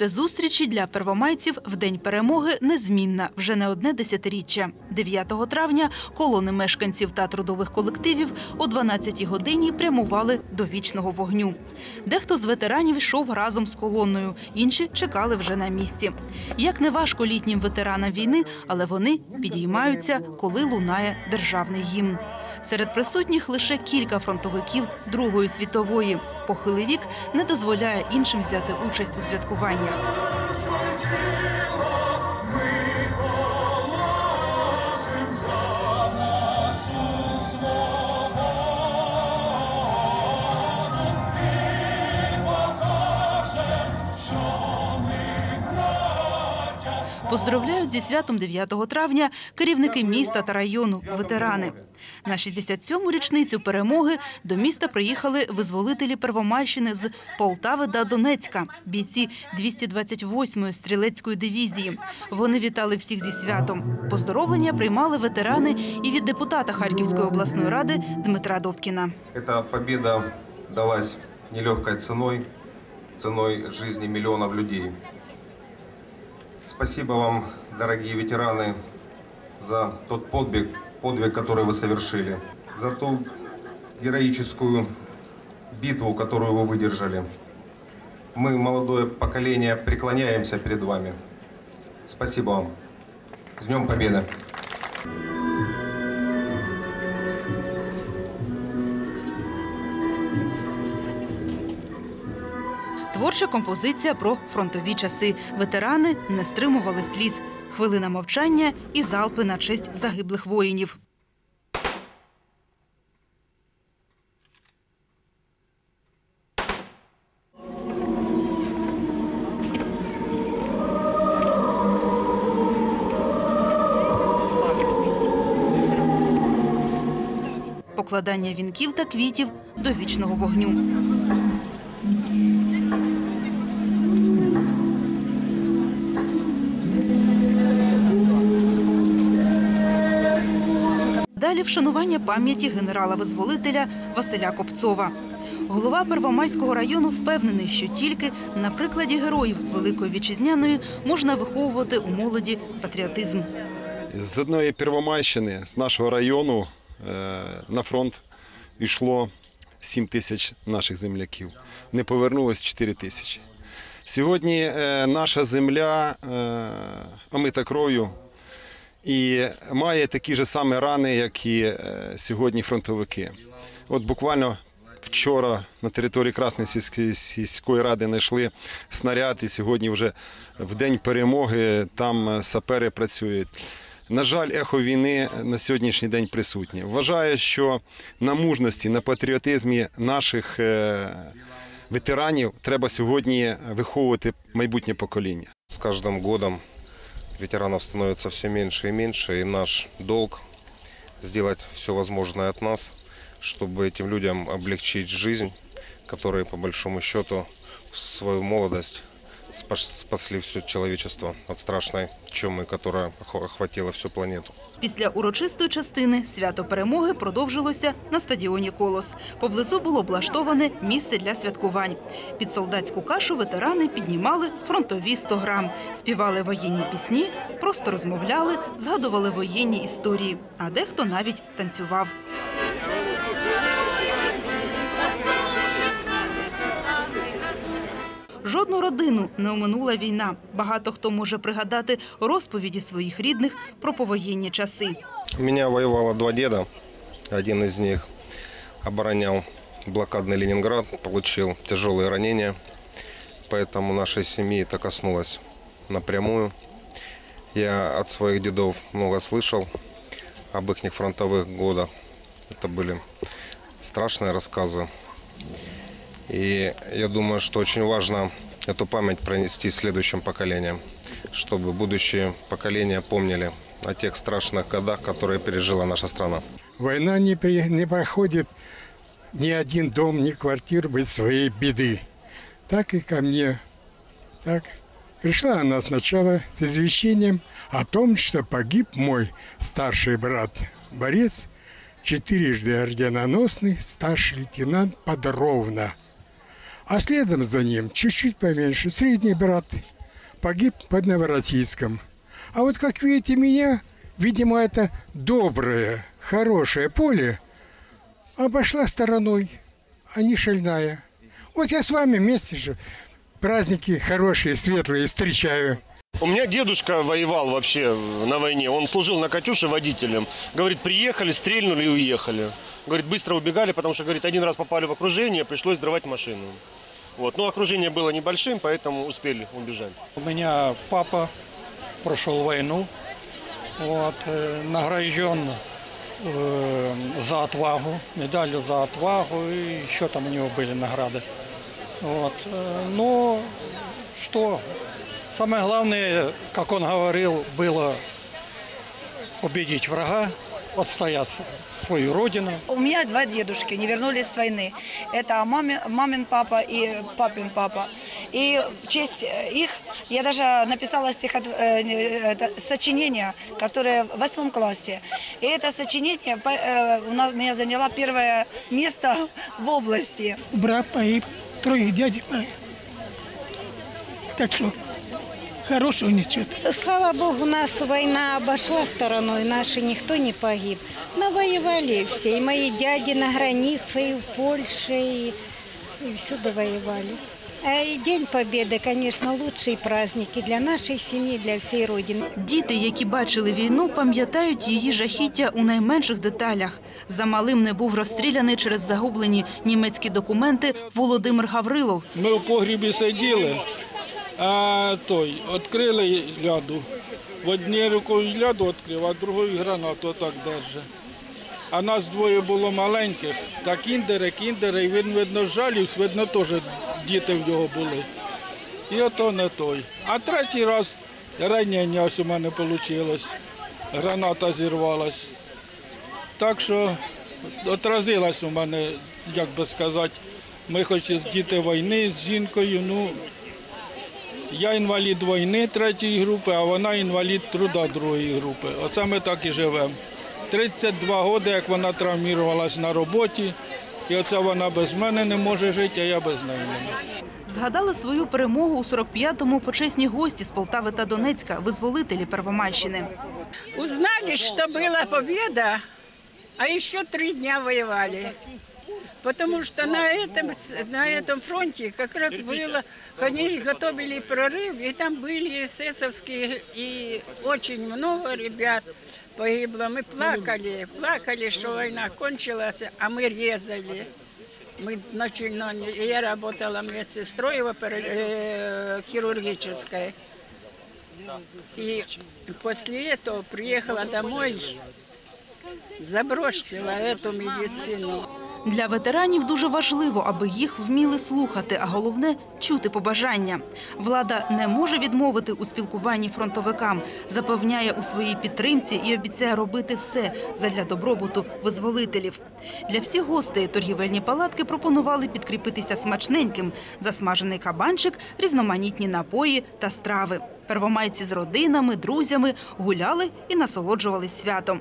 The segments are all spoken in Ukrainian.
Місце зустрічі для первомайців в день перемоги незмінна вже не одне десятиріччя. 9 травня колони мешканців та трудових колективів о 12 годині прямували до вічного вогню. Дехто з ветеранів йшов разом з колоною, інші чекали вже на місці. Як не важко літнім ветеранам війни, але вони підіймаються, коли лунає державний гімн. Серед присутніх лише кілька фронтовиків Другої світової. Похилий вік не дозволяє іншим взяти участь у святкуваннях. Поздравляють зі святом 9 травня керівники міста та району, ветерани. На 67-му річницю перемоги до міста приїхали визволителі Первомайщини з Полтави та Донецька, бійці 228-ї стрілецької дивізії. Вони вітали всіх зі святом. Поздоровлення приймали ветерани і від депутата Харківської обласної ради Дмитра Добкіна. Эта победа далась нелегкой ценой, ценой жизни миллионов людей. Спасибо вам, дорогие ветераны, за тот подвиг, подвиг, который вы совершили, за ту героическую битву, которую вы выдержали. Мы, молодое поколение, преклоняемся перед вами. Спасибо вам. С Днем Победы! Творча композиція про фронтові часи. Ветерани не стримували сліз. Хвилина мовчання і залпи на честь загиблих воїнів. Покладання вінків та квітів до вічного вогню. Далі вшанування пам'яті генерала-визволителя Василя Копцова. Голова Первомайського району впевнений, що тільки на прикладі героїв Великої Вітчизняної можна виховувати у молоді патріотизм. З одної Первомайщини, з нашого району, е, на фронт йшло 7 тисяч наших земляків. Не повернулось 4 тисячі. Сьогодні е, наша земля е, омита кров'ю і має такі ж самі рани, як і е, сьогодні фронтовики. От буквально вчора на території Красної сільської, ради знайшли снаряд, і сьогодні вже в день перемоги там е, сапери працюють. На жаль, ехо війни на сьогоднішній день присутнє. Вважаю, що на мужності, на патріотизмі наших е, ветеранів треба сьогодні виховувати майбутнє покоління. С каждым годом ветеранов становится все меньше и меньше, и наш долг сделать все возможное от нас, чтобы этим людям облегчить жизнь, которые по большому счету в свою молодость спасли все человечество страшной чумы, которая охо- охватила всю планету. Після урочистої частини свято перемоги продовжилося на стадіоні Колос. Поблизу було облаштоване місце для святкувань. Під солдатську кашу ветерани піднімали фронтові 100 грам, співали воєнні пісні, просто розмовляли, згадували воєнні історії, а дехто навіть танцював. Жодну родину не оминула війна. Багато хто може пригадати розповіді своїх рідних про повоєнні часи. У меня воевало два деда. Один из них оборонял блокадный Ленинград, получил тяжелые ранения. Поэтому нашей семьи это коснулось напрямую. Я от своих дедов много слышал об их фронтовых годах. Это были страшные рассказы. И я думаю, что очень важно эту память пронести следующим поколениям, чтобы будущие поколения помнили о тех страшных годах, которые пережила наша страна. Война не, при- не проходит ни один дом, ни квартир без своей беды. Так и ко мне. Так. Пришла она сначала с извещением о том, что погиб мой старший брат Борис, четырежды орденоносный старший лейтенант Подровна. А следом за ним чуть-чуть поменьше средний брат погиб под Новороссийском. А вот как видите меня, видимо, это доброе, хорошее поле обошла стороной, а не шальная. Вот я с вами вместе же праздники хорошие, светлые встречаю. У меня дедушка воевал вообще на войне. Он служил на «Катюше» водителем. Говорит, приехали, стрельнули и уехали. Говорит, быстро убегали, потому что, говорит, один раз попали в окружение, пришлось взрывать машину. Вот. Но окружение было небольшим, поэтому успели убежать. У меня папа прошел войну, вот, э, награжден э, за отвагу, медалью за отвагу, и еще там у него были награды. Вот. э, Но что, самое главное, как он говорил, было победить врага, отстоять свою родину. У меня два дедушки не вернулись с войны. Это мамин, мамин папа и папин папа. И в честь э, их я даже написала стихот... э, это, сочинение, которое в восьмом классе. И это сочинение э, у меня заняло первое место в области. брат погиб, трое дядей погиб. Так что хорошего ничего. Слава богу, нас война обошла стороной, наши никто не погиб. Навоевали все, и мои дяди на границе, и в Польше, и, и всюду воевали. А и День Победы, конечно, лучший праздник и для нашей семьи, для всей Родины. Діти, які бачили війну, пам'ятають її жахіття у найменших деталях. За малим не був розстріляний через загублені німецькі документи Володимир Гаврилов. Ми в погрібі сиділи, а той відкрили ляду. В одній рукою ляду відкрив, а другою гранату так держить. А нас двоє було маленьких, та кіндери, кіндери, і він, видно, жалівся, видно, теж діти в нього були. І ото не той. А третій раз ранення ось у мене вийшло. Граната зірвалась. Так що отразилась у мене, як би сказати, ми хоч і діти війни з жінкою, ну я інвалід війни третьої групи, а вона інвалід труда другої групи. Оце ми так і живемо. 32 роки, як вона травмувалась на роботі, і оце вона без мене не може жити, а я без неї не можу. Згадали свою перемогу у 45-му почесні гості з Полтави та Донецька, визволителі Первомайщини. Узнали, что была победа, а еще три дня воевали. Потому что на этом, на этом фронте как раз было, они готовили прорыв, и там были эсэсовские, и очень много ребят погибло. Мы плакали, плакали, что война кончилась, а мы резали. Мы начали, я работала медсестрой в опера- э, хирургической. И после этого приехала домой, забросила эту медицину. Для ветеранів дуже важливо, аби їх вміли слухати, а головне чути побажання. Влада не може відмовити у спілкуванні фронтовикам, запевняє у своїй підтримці і обіцяє робити все задля добробуту визволителів. Для всіх гостей торгівельні палатки пропонували підкріпитися смачненьким: засмажений кабанчик, різноманітні напої та страви. Первомайці з родинами, друзями гуляли і насолоджувались святом.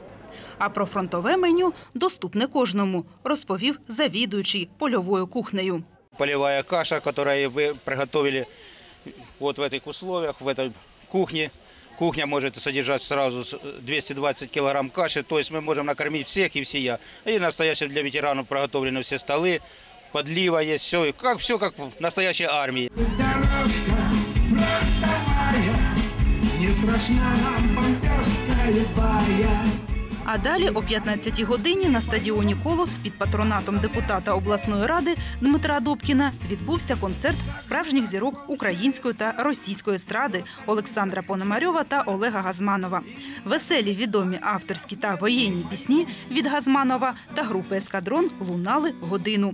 А про фронтове меню доступне кожному, розповів завідуючий польовою кухнею. полевая каша, которую вы приготовили вот в этих условиях, в этой кухне. Кухня может содержать сразу с- 220 килограмм каши, то есть мы можем накормить всех и всея. И настоящие для ветеранов приготовлены все столы, подлива есть, все, как, все как в настоящей армии. А далі о 15-й годині на стадіоні Колос під патронатом депутата обласної ради Дмитра Добкіна відбувся концерт справжніх зірок української та російської естради Олександра Пономарьова та Олега Газманова. Веселі відомі авторські та воєнні пісні від Газманова та групи Ескадрон лунали годину.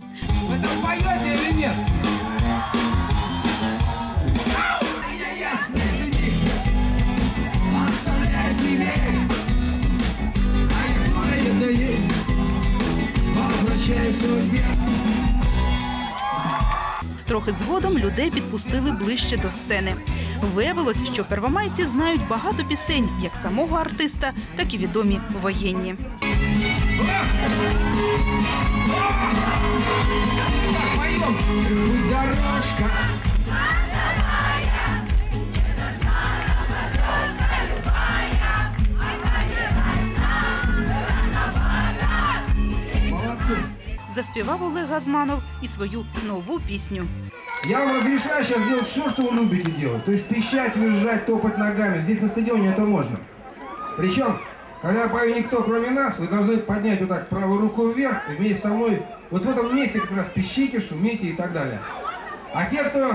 Трохи згодом людей підпустили ближче до сцени. Виявилось, що первомайці знають багато пісень, як самого артиста, так і відомі воєнні. Заспівав Олег Газманов і свою нову пісню. Я вам разрешаю сейчас делать все, что вы любите делать. То есть пищать, визжать, топать ногами. Здесь на стадионе это можно. Причем, когда я пою никто, кроме нас, вы должны поднять вот так правую руку вверх и вместе со мной вот в этом месте как раз пищите, шумите и так далее. А те, кто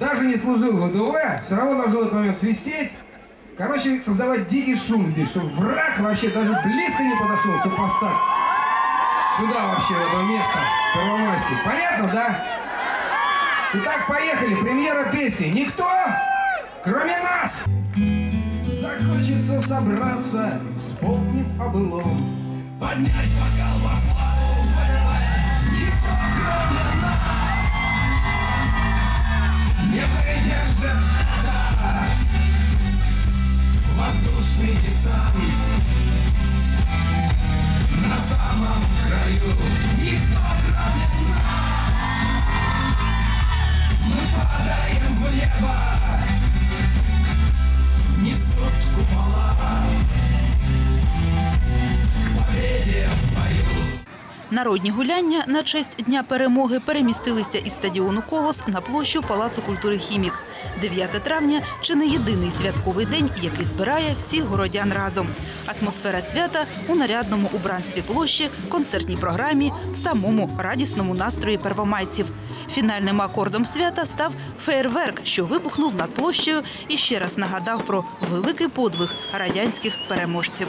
даже не служил в ВДВ, все равно должны в этот момент свистеть. Короче, создавать дикий шум здесь, чтобы враг вообще даже близко не подошел супостат. Сюда вообще, в это место, Первомайский. Понятно, да? Итак, поехали. Премьера песни. Никто, кроме нас. Захочется собраться, вспомнив о былом. Поднять бокал во славу ВДВ. Никто, кроме нас, не выдержит это. Воздушный десант Мы падаем в небо, Народні гуляння на честь Дня перемоги перемістилися із стадіону Колос на площу Палацу культури Хімік. 9 травня чи не єдиний святковий день, який збирає всіх городян разом. Атмосфера свята у нарядному убранстві площі, концертній програмі, в самому радісному настрої первомайців. Фінальним акордом свята став феєрверк, що вибухнув над площею і ще раз нагадав про великий подвиг радянських переможців.